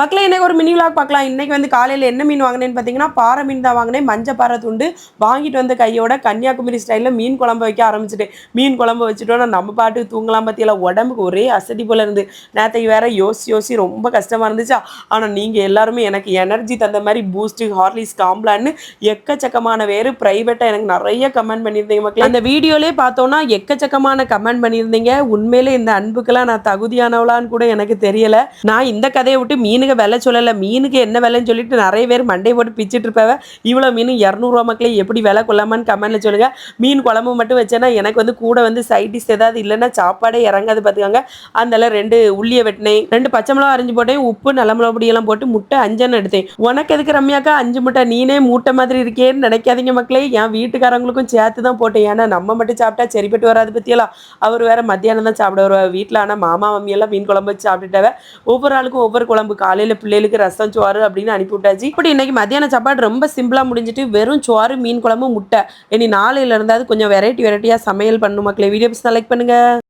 மக்களே இன்னைக்கு ஒரு மினி விளாக் பார்க்கலாம். இன்னைக்கு வந்து காலையில் என்ன மீன் வாங்கினேன்னு பார்த்தீங்கன்னா பாறை மீன் தான் வாங்கினேன். மஞ்சள் பாறை துண்டு வாங்கிட்டு வந்த கையோட கன்னியாகுமரி ஸ்டைலில் மீன் குழம்பு வைக்க ஆரம்பிச்சிட்டேன். மீன் குழம்பு வச்சுட்டோன்னா நம்ம பாட்டுக்கு தூங்கலாம் பற்றியெல்லாம் உடம்புக்கு ஒரே அசதி போல இருந்து நேற்றுக்கு வேற யோசி யோசி ரொம்ப கஷ்டமாக இருந்துச்சா? ஆனால் நீங்கள் எல்லாருமே எனக்கு எனர்ஜி தந்த மாதிரி பூஸ்ட்டு ஹார்லிஸ் காம்ப்ளான்னு எக்கச்சக்கமான வேறு ப்ரைவேட்டாக எனக்கு நிறைய கமெண்ட் பண்ணியிருந்தீங்க மக்கள். அந்த வீடியோலே பார்த்தோன்னா எக்கச்சக்கமான கமெண்ட் பண்ணியிருந்தீங்க. உண்மையிலே இந்த அன்புக்கெல்லாம் நான் தகுதியானவளான்னு கூட எனக்கு தெரியலை. நான் இந்த கதையை விட்டு மீன் மீனுக்கு விலை சொல்லலை. மீனுக்கு என்ன விலைன்னு சொல்லிட்டு நிறைய பேர் மண்டை போட்டு பிச்சுட்டு இருப்பவ இவ்வளோ மீன் இரநூறுவா மக்களே எப்படி விலை கொள்ளாமான்னு கமெண்ட்டில் சொல்லுங்க. மீன் குழம்பு மட்டும் வச்சேன்னா எனக்கு வந்து கூட வந்து சைட் டிஷ் ஏதாவது இல்லைன்னா சாப்பாடே இறங்காது பார்த்துக்காங்க அதனால ரெண்டு உள்ளியை வெட்டினேன். ரெண்டு பச்சை மிளகா அரைஞ்சு போட்டேன். உப்பு நல்ல மிளகாப்பொடியெல்லாம் போட்டு முட்டை அஞ்சன்னு எடுத்தேன். உனக்கு எதுக்கு ரம்யாக்கா அஞ்சு முட்டை? நீனே மூட்டை மாதிரி இருக்கேன்னு நினைக்காதீங்க மக்களே. என் வீட்டுக்காரங்களுக்கும் சேர்த்து தான் போட்டேன். ஏன்னா நம்ம மட்டும் சாப்பிட்டா சரிப்பட்டு வராது பற்றியெல்லாம் அவர் வேற மத்தியானம் தான் சாப்பிட வருவார் வீட்டில் ஆனால் மாமா மம்மியெல்லாம் மீன் குழம்பு வச்சு சாப்பிட்டுட்டாவே ஒவ்வொரு ஆளுக்கும் ஒவ்வொரு குழம்பு. காலையில் பிள்ளைகளுக்கு ரசம் சோறு அப்படின்னு அனுப்பி விட்டாச்சு இப்படி இன்னைக்கு மத்தியான சாப்பாடு ரொம்ப சிம்பிளாக முடிஞ்சிட்டு வெறும் சோறு மீன் குழம்பு முட்டை. இனி நாளையில இருந்தாவது கொஞ்சம் வெரைட்டி வெரைட்டியாக சமையல் பண்ணும் மக்களை. வீடியோ லைக் பண்ணுங்க.